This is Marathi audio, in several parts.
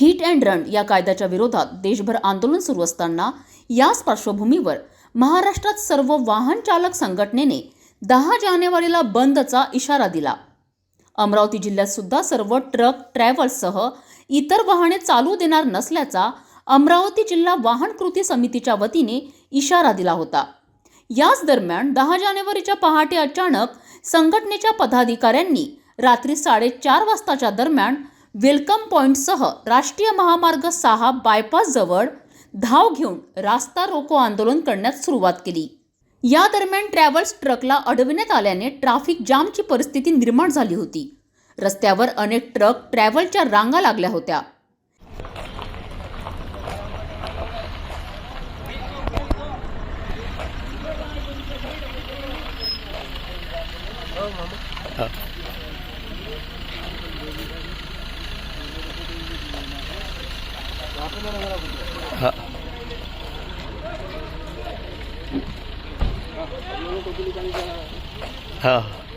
हिट अँड रन या कायद्याच्या विरोधात देशभर आंदोलन सुरू असताना याच पार्श्वभूमीवर महाराष्ट्रात सर्व वाहन चालक संघटनेने दहा जानेवारीला बंदचा इशारा दिला. अमरावती जिल्ह्यात सुद्धा सर्व ट्रक ट्रॅव्हल्ससह इतर वाहने चालू देणार नसल्याचा अमरावती जिल्हा वाहन कृती समितीच्या वतीने इशारा दिला होता. याच दरम्यान दहा जानेवारीच्या पहाटे अचानक संघटनेच्या पदाधिकाऱ्यांनी रात्री साडेचार वाजताच्या दरम्यान वेलकम पॉईंटसह राष्ट्रीय महामार्ग सहा बायपासजवळ धाव घेऊन रास्ता रोको आंदोलन करण्यास सुरुवात केली. या दरम्यान ट्रॅव्हल्स ट्रकला अडविण्यात आल्याने ट्रॅफिक जामची परिस्थिती निर्माण झाली होती. रस्त्यावर अनेक ट्रक ट्रॅव्हलच्या रांगा लागल्या होत्या. हो, हा.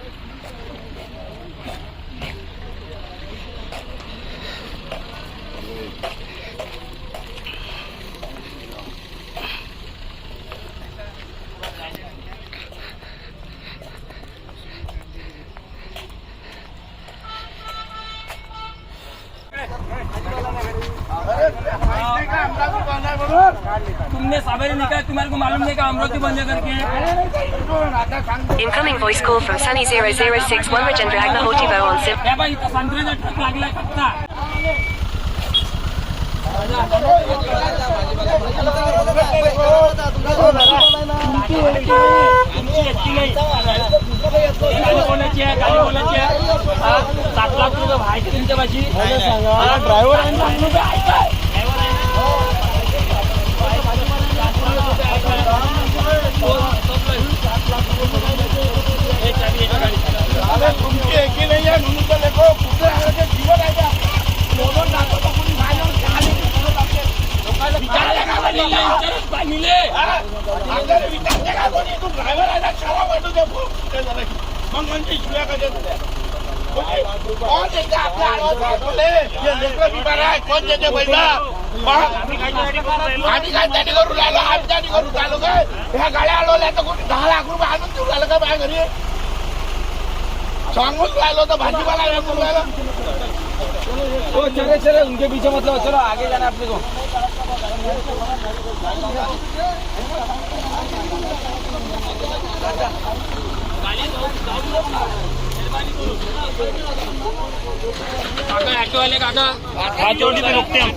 तुमने सवेरे निकाला तुम्हारे को मालूम नहीं का अमरावती बंद है। करके Incoming voice call from Sunny 0061 Rajendra Agnihotri on SIM. या बाई इथं संत्र्याचा ट्रक लागलाय फक्त तुमची एकटी नाही गाडी कोणाची आहे गाडी कोणाची आहे हा? सात लाख रुपये व्हायचे तुमच्या पाशी ड्रायव्हर आहे ना, रुपये आहे काय? एक चावी, आम्ही काय त्याने करून राहिलो आम्ही त्याने करून राहिलो काय ह्या गाड्या अडवल्या तर कोणी दहा लाख रुपये आणून राहिलं का माझ्या घरी सांगून राहिलो तर भाजीपाला राहिलो चले चले उनके पीछे मतलब चलो आगे जाना अपने को काका ऑटो वाले काका? हाथ जोड़ी पे रुकते हम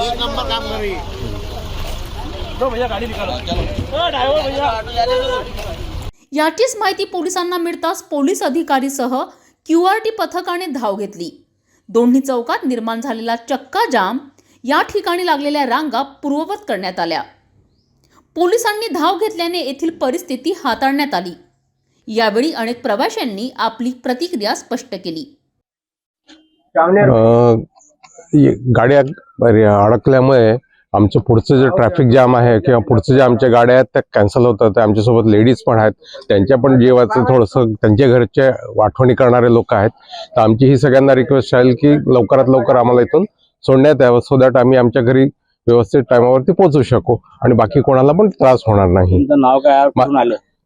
एक नंबर काम करी. दो भैया गाड़ी निकालो. ओ ड्राइवर भैया. याचीच माहिती पोलिसांना मिळताच पोलीस अधिकारीसह क्यू आर टी पथकाने धाव घेतली. दोन्ही चौकात निर्माण झालेला चक्का जाम या ठिकाणी लागलेल्या रांगा पूर्ववत करण्यात आल्या. पोलिसांनी धाव घेतल्याने येथील परिस्थिती हाताळण्यात आली. यावेळी अनेक प्रवाशांनी आपली प्रतिक्रिया स्पष्ट केली. अ, ये- गाड्या अडकल्यामुळे आमचं पुढचं जे ट्रॅफिक जाम आहे किंवा पुढचं जे आमच्या गाड्या आहेत त्या कॅन्सल होतात. आमच्यासोबत लेडीज पण आहेत. त्यांच्या पण जीवाचं थोडंसं त्यांच्या घरच्या आठवणी करणारे लोक आहेत. तर आमची ही सगळ्यांना रिक्वेस्ट राहील की लवकरात लवकर आम्हाला इथून सोडण्यात यावं सो दॅट आम्ही आमच्या घरी व्यवस्थित टायमावरती पोहोचू शकू. आणि बाकी कोणाला पण त्रास होणार नाही. नाव काय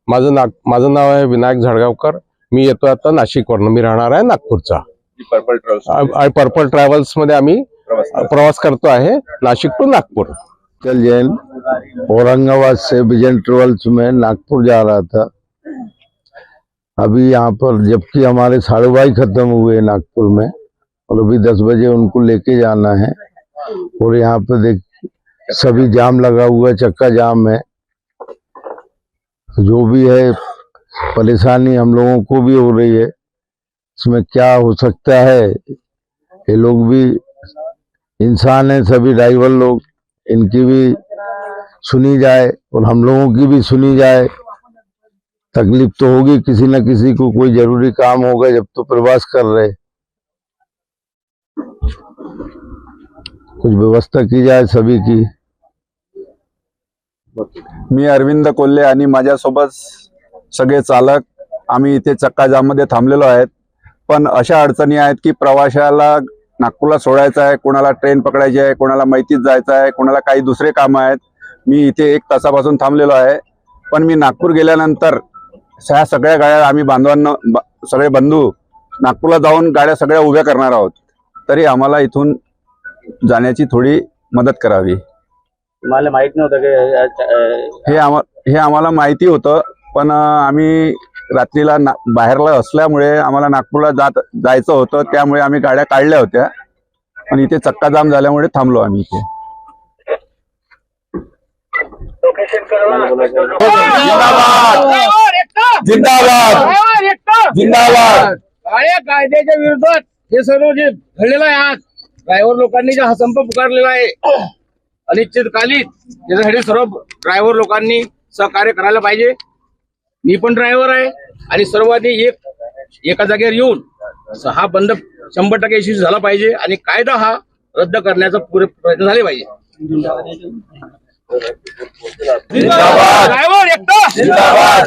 माझं नाग माझं नाव आहे विनायक झडगावकर. मी येतो आता नाशिकवरनं. मी राहणार आहे नागपूरचा. आ- पर्पल ट्रॅव्हल्समध्ये आम्ही प्रवास करतो. आहे नाशिक टू नागपूर. कल जैन औरंगाबाद से विजन ट्रेवल्स में नागपुर जा रहा था। अभी यहाँ पर जबकि हमारे साढ़े बाई खत्म हुए नागपुर में। और अभी दस बजे उनको लेके जाना है। और यहाँ पे देख, सभी जाम लगा हुआ है, चक्का जाम है। जो भी है, परेशानी हम लोगों को भी हो रही है। इसमें क्या हो सकता है? ये लोग भी इंसान है, सभी ड्राइवर लोग। इनकी भी सुनी जाए और हम लोगों की भी सुनी जाए। तकलीफ़ तो होगी, किसी न किसी को कोई ज़रूरी काम होगा जब तो प्रवास कर रहे। कुछ व्यवस्था की जाए सभी की। मी अरविंद कोल्हे आणि माझ्यासोबत सगळे चालक आम्ही इथे चक्काजाममध्ये थांबलेलो आहेत. पण अशा अडचणी आहेत की प्रवाशाला नागपूरला सोडायचं आहे कोणाला ट्रेन पकडायची आहे कोणाला मैतीत जायचं आहे कोणाला काही दुसरे कामं आहेत. मी इथे एक तासापासून थांबलेलो आहे. पण मी नागपूर गेल्यानंतर ह्या सगळ्या गाड्या आम्ही बांधवांना सगळे बंधू नागपूरला जाऊन गाड्या सगळ्या उभ्या करणार आहोत. तरी आम्हाला इथून जाण्याची थोडी मदत करावी. मला माहीत नव्हतं की हे आम्हा हे आम्हाला माहिती होतं पण आम्ही रात्रीला ना बाहेरला असल्यामुळे आम्हाला नागपूरला जात जायचं होतं त्यामुळे आम्ही गाड्या काढल्या होत्या. पण इथे चक्का जाम झाल्यामुळे थांबलो आम्ही इथे. जिंदाबाद! जिंदाबाद! कायद्याच्या विरोधात हे सर्व जे घडलेलं आहे आज ड्रायव्हर लोकांनी जे हा संप पुकारलेला आहे अनिश्चितकालीन त्याच्यासाठी सर्व ड्रायव्हर लोकांनी सहकार्य करायला पाहिजे. मी पण ड्रायव्हर आहे आणि सर्वांनी एक एका जागेवर येऊन हा बंद शंभर टक्के यशस्वी झाला पाहिजे आणि कायदा हा रद्द करण्याचा पुरे प्रयत्न झाले पाहिजे. ड्रायव्हर एकटा!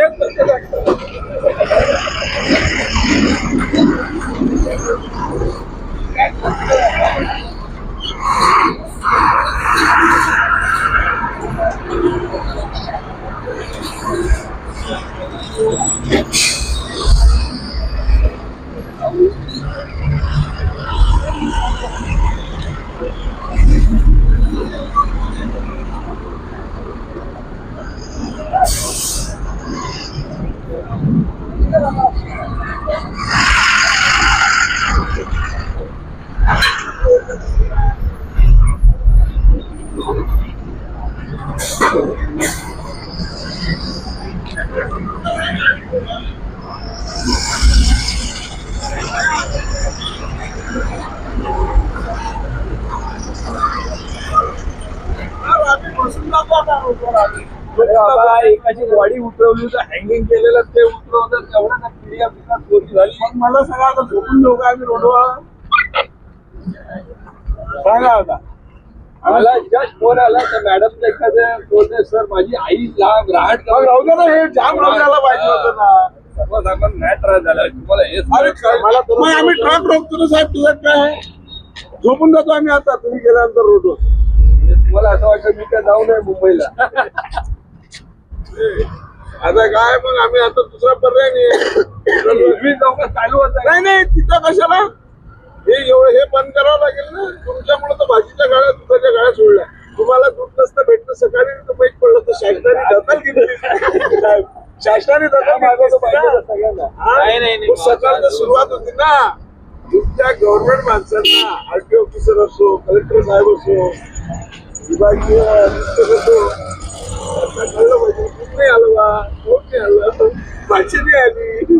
एकाची बॉडी उतरवली तर हँगिंग केलेलं ते उतरवलं तेवढा ना चोरी झाली. मग मला सांगा आता झोपून देऊ का आम्ही रोडवर? सांगा आता. मला जस्ट फोन आला तर मॅडम एखाद्या बोलते सर माझी आई लहान राहत राहू दे ना हे जाम राहून पाहिजे होतं ना. सर्वसाधारण नाही त्रास झाला. तुम्हाला हे मग आम्ही ट्रक रोखतो ना साहेब तुझं काय झोपून जातो आम्ही आता तुम्ही गेल्यानंतर रोडवर. तुम्हाला असं वाटतं मी काय जाऊ नये मुंबईला. आता काय मग? आम्ही आता दुसरा पर्याय नाही. चालू होता नाही नाही तिथं कशाला? हे एवढं हे बंद करावं लागेल ना? तुमच्यामुळे तर भाजीच्या गाड्या दुधाच्या गाड्या सोडल्या. तुम्हाला दूध नसतं भेटतं सकाळी तर माहीत पडलं तर शासनाने दखल घेतली शासनाने दखल मागवलं सगळ्यांना हा? सकाळ सुरुवात होती ना. तुमच्या गव्हर्नमेंट माणसांना आरटीओ ऑफिसर असो कलेक्टर साहेब असो विभागीय असो त्यांना कळलं पाहिजे. कुठं नाही आलं बा कोण नाही आलं. भाजी नाही आली.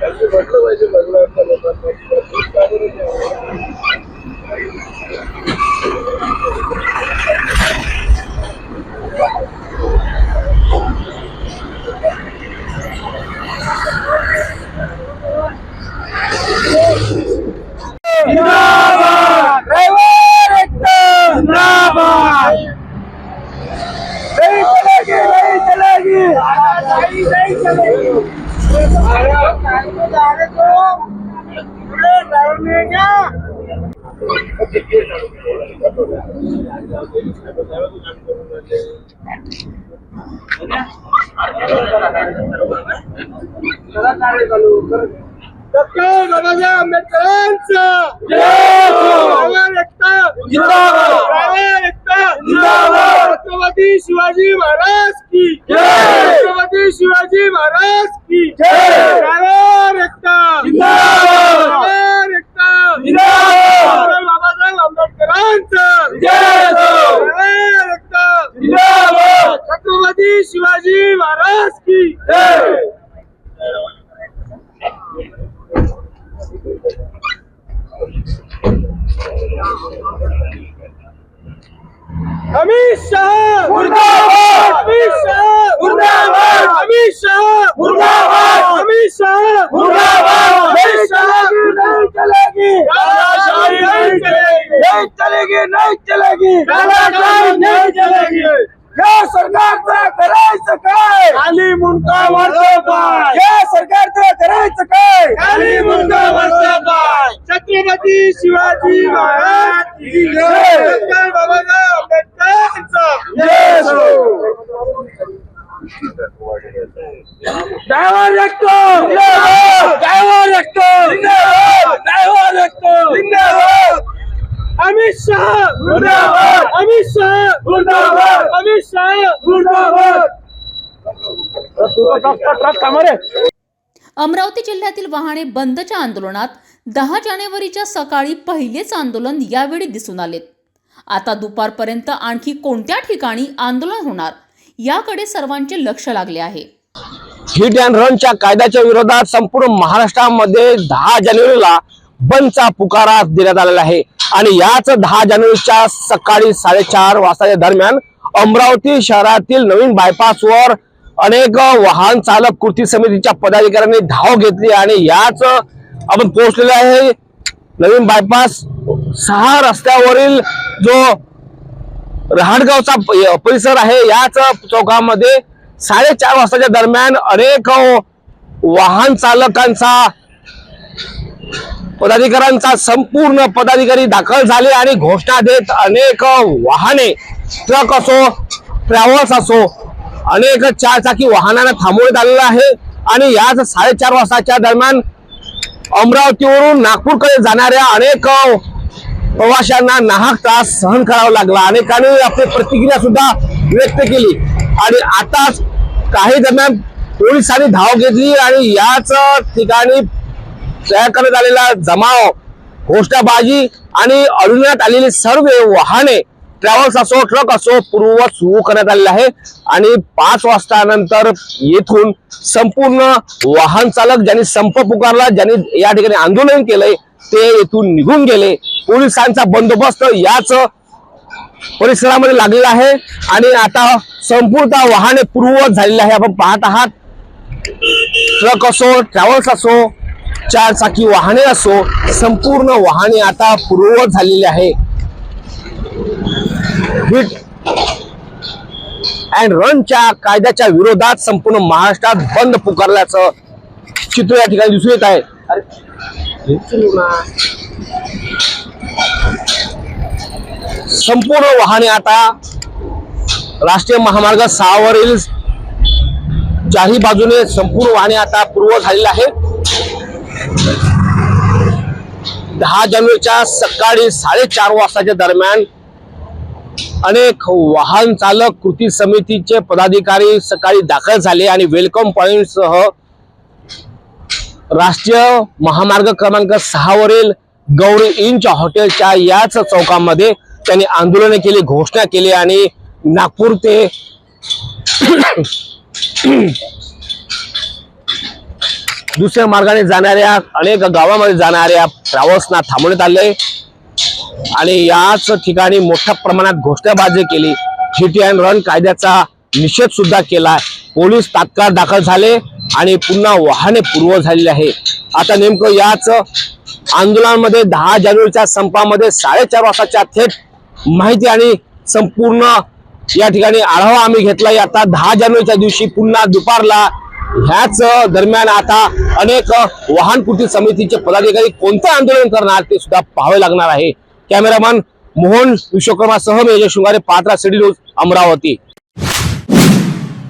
त्यांनी म्हटलं पाहिजे भगवानच्या लोकांना की बा, का बरं नाही आलं? डॉक्टर बाबासाहेब आंबेडकरांचं शिवाजी महाराज की छत्रपती शिवाजी महाराज की बाबासाहेब आंबेडकरांचं नहीं चलेगी नहीं चलेगी। नहीं चलेगी। या सरकारचं करायचं काय खाली मुंडका वरचा पाय या सरकारचं करायचं काय खाली मुंडका वरचा पाय छत्रपती शिवाजी महाराज की जय। डॉक्टर बाबासाहेब आंबेडकरांचा जय हो. ड्रायव्हर रक्तो ड्रायव्हर रक्तो अमरावती जिल्ह्यातील वाहने बंदच्या आंदोलनात दहा जानेवारीच्या सकाळी पहिलेच आंदोलन यावेळी दिसून आलेत आता दुपारपर्यंत आणखी कोणत्या ठिकाणी आंदोलन होणार याकडे सर्वांचे लक्ष लागले आहे. हिट अँड रनच्या कायद्याच्या विरोधात संपूर्ण महाराष्ट्रामध्ये दहा जानेवारीला बंदचा पुकारा देण्यात आलेला आहे. आणि याच दहा जानेवारीच्या सकाळी साडेचार वाजताच्या दरम्यान अमरावती शहरातील नवीन बायपासवर अनेक वाहन चालक कृती समितीच्या पदाधिकाऱ्यांनी धाव घेतली आणि याच आपण पोहोचलेलो आहे. नवीन बायपास सहा रस्त्यावरील जो रहाडगावचा परिसर आहे याच चौकामध्ये साडेचार वाजताच्या दरम्यान अनेक वाहन चालकांचा पदाधिकाऱ्यांचा संपूर्ण पदाधिकारी दाखल झाले आणि घोषणा देत अनेक वाहने ट्रक असो ट्रॅव्हल्स असो अनेक चारचाकी वाहनांना थांबवण्यात आलेलं आहे. आणि याच साडेचार वाजताच्या दरम्यान अमरावतीवरून नागपूरकडे जाणाऱ्या अनेक प्रवाशांना नाहक त्रास सहन करावा लागला. अनेकांनी आपली प्रतिक्रिया सुद्धा व्यक्त केली. आणि आताच काही दरम्यान पोलिसांनी धाव घेतली आणि याच ठिकाणी तयार करण्यात आलेला जमाव घोषणाबाजी आणि अडवण्यात आलेली सर्व वाहने ट्रॅव्हल्स असो ट्रक असो पूर्व सुरू करण्यात आलेला आहे. आणि पाच वाजतानंतर येथून संपूर्ण वाहन चालक ज्यांनी संप पुकारला ज्यांनी या ठिकाणी आंदोलन केलंय ते येथून निघून गेले. पोलिसांचा बंदोबस्त याच परिसरामध्ये लागलेला आहे. आणि आता संपूर्ण वाहने पूर्ववत झालेली आहे. आपण पाहत आहात. ट्रक असो ट्रॅव्हल्स असो चार चाकी वाहने असो संपूर्ण वाहने आता पूर्ववत झालेली आहे. हिट अँड रनच्या कायद्याच्या विरोधात संपूर्ण महाराष्ट्रात बंद पुकारल्याचं चित्र या ठिकाणी दिसून येत आहे. संपूर्ण वाहने आता राष्ट्रीय महामार्ग सहावरील चारही बाजूने संपूर्ण वाहने आता पूर्व झालेले आहे दहा जानेवारीच्या सकाळी साडेचार वाजताच्या दरम्यान अनेक वाहन चालक कृती समितीचे पदाधिकारी सकाळी दाखल झाले आणि वेलकम पॉईंटसह राष्ट्रीय महामार्ग क्रमांक सहावरील गौरी इंच हॉटेलच्या याच चौकामध्ये त्यांनी आंदोलन केली घोषणा केली आणि नागपूर ते दुसऱ्या मार्गाने जाणाऱ्या अनेक गावामध्ये जाणाऱ्या प्रवासना थांबवण्यात आले. आणि याच ठिकाणी मोठ्या प्रमाणात घोषणाबाजी केली. हिट अँड रन कायद्याचा निषेध सुद्धा केला. पोलीस तात्काळ दाखल झाले आणि पुन्हा वाहने पूर्व झालेली आहे. आता नेमकं याच आंदोलनामध्ये दहा जानेवारीच्या संपामध्ये साडेचार वाजताच्या थेट माहिती आणि संपूर्ण या ठिकाणी आढावा आम्ही घेतला आता दहा जानेवारीच्या दिवशी पुन्हा दुपारला ह्याच दरम्यान आता अनेक वाहन कृती समितीचे पदाधिकारी कोणतं आंदोलन करणार ते सुद्धा पाहावे लागणार आहे. कॅमेरामॅन मोहन विश्वकर्मासह सह शृंगारे पात्रा सिडी न्यूज अमरावती.